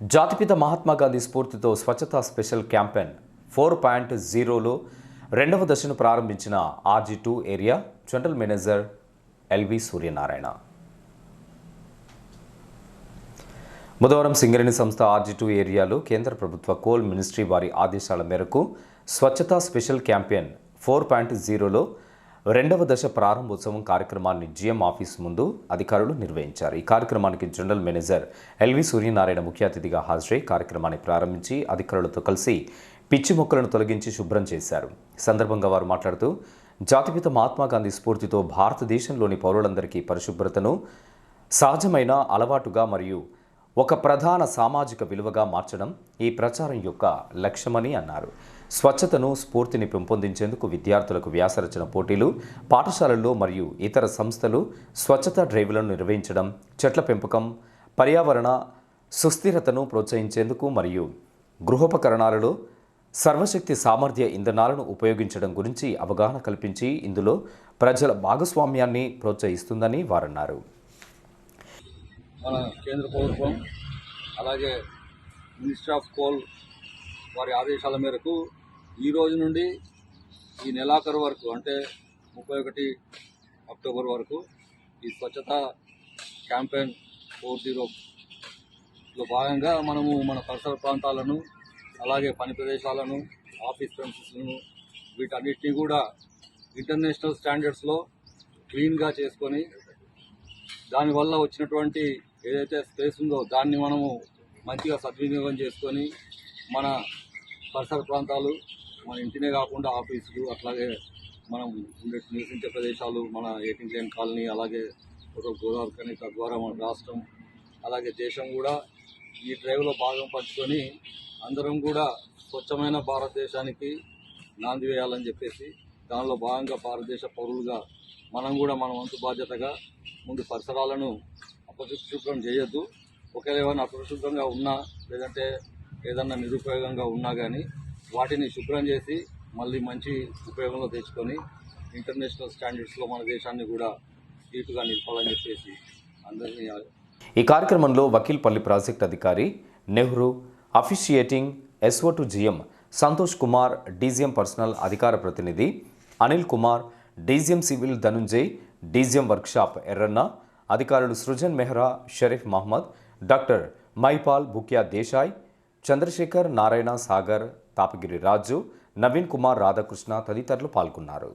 జాతిపిత మహాత్మా గాంధీ స్ఫూర్తితో Swachhata special campaign four point జీరోలో రెండవ దశను ప్రారంభించిన RG two area general manager LV Suryanarayana. బుధవారం సింగరేణి సంస్థ ఆర్జీ టూ ఏరియాలో కేంద్ర ప్రభుత్వ కోల్ మినిస్ట్రీ వారి ఆదేశాల మేరకు Swachhata special campaign four point జీరోలో రెండవ దశ ప్రారంభోత్సవం కార్యక్రమాన్ని జిఎం ఆఫీస్ ముందు అధికారులు నిర్వహించారు. ఈ కార్యక్రమానికి జనరల్ మేనేజర్ ఎల్వి సూర్యనారాయణ ముఖ్య అతిథిగా హాజరై కార్యక్రమాన్ని ప్రారంభించి అధికారులతో కలిసి పిచ్చి మొక్కలను తొలగించి శుభ్రం చేశారు. సందర్భంగా వారు మాట్లాడుతూ జాతిపిత మహాత్మాగాంధీ స్ఫూర్తితో భారతదేశంలోని పౌరులందరికీ పరిశుభ్రతను సహజమైన అలవాటుగా మరియు ఒక ప్రధాన సామాజిక విలువగా మార్చడం ఈ ప్రచారం యొక్క లక్ష్యమని అన్నారు. స్వచ్ఛతను స్ఫూర్తిని పెంపొందించేందుకు విద్యార్థులకు వ్యాసరచన పోటీలు పాఠశాలల్లో మరియు ఇతర సంస్థలు స్వచ్ఛత డ్రైవ్లను నిర్వహించడం చెట్ల పెంపకం పర్యావరణ సుస్థిరతను ప్రోత్సహించేందుకు మరియు గృహోపకరణాలలో సర్వశక్తి సామర్థ్య ఇంధనాలను ఉపయోగించడం గురించి అవగాహన కల్పించి ఇందులో ప్రజల భాగస్వామ్యాన్ని ప్రోత్సహిస్తుందని వారన్నారు. మన కేంద్ర ప్రభుత్వం అలాగే మినిస్ట్రీ ఆఫ్ కోల్ వారి ఆదేశాల మేరకు ఈ రోజు నుండి ఈ నెలాఖరు వరకు అంటే ముప్పై ఒకటి అక్టోబర్ వరకు ఈ స్వచ్ఛత క్యాంపెయిన్ ఫోర్ జీరోలో భాగంగా మనము మన పరిసర ప్రాంతాలను అలాగే పని ప్రదేశాలను ఆఫీస్ ప్రెమిసెస్లను వీటన్నిటిని కూడా ఇంటర్నేషనల్ స్టాండర్డ్స్లో క్లీన్గా చేసుకొని దానివల్ల వచ్చినటువంటి ఏదైతే స్పేస్ ఉందో దాన్ని మనము మంచిగా సద్వినియోగం చేసుకొని మన పరిసర ప్రాంతాలు మన ఇంటినే కాకుండా ఆఫీసులు అట్లాగే మనం ఉండే నివసించే ప్రదేశాలు మన ఏటింగ్ లైన్ కాలనీ అలాగే ఒక గోదావరి కానీ తద్వారా మన రాష్ట్రం అలాగే దేశం కూడా ఈ డ్రైవ్లో భాగం పంచుకొని అందరం కూడా స్వచ్ఛమైన భారతదేశానికి నాంది వేయాలని చెప్పేసి దానిలో భాగంగా భారతదేశ పౌరులుగా మనం కూడా మన వంతు బాధ్యతగా ముందు పరిసరాలను అపశుభ్రం చేయొద్దు. ఒకవేళ ఏమైనా అపరిశుభ్రంగా ఉన్నా లేదంటే ఏదన్నా నిరుపయోగంగా ఉన్నా కానీ వాటిని శుభ్రం చేసి మళ్ళీ మంచి ఉపయోగంలో తెచ్చుకొని ఇంటర్నేషనల్ స్టాండర్డ్స్లో మన దేశాన్ని కూడా నీటుగా నిలపాలని చెప్పేసి అందరినీ ఈ కార్యక్రమంలో వకీల్పల్లి ప్రాజెక్ట్ అధికారి Nehru officiating SO to GM Santosh Kumar DGM personnel అధికార ప్రతినిధి Anil Kumar DGM civil Dhanunjay DGM workshop Yerranna అధికారులు సృజన్ మెహ్రా షరీఫ్ మహమ్మద్ డాక్టర్ మైపాల్ బుక్యా దేశాయ్ చంద్రశేఖర్ నారాయణ సాగర్ తాపగిరి రాజు నవీన్ కుమార్ రాధాకృష్ణ తదితరులు పాల్గొన్నారు.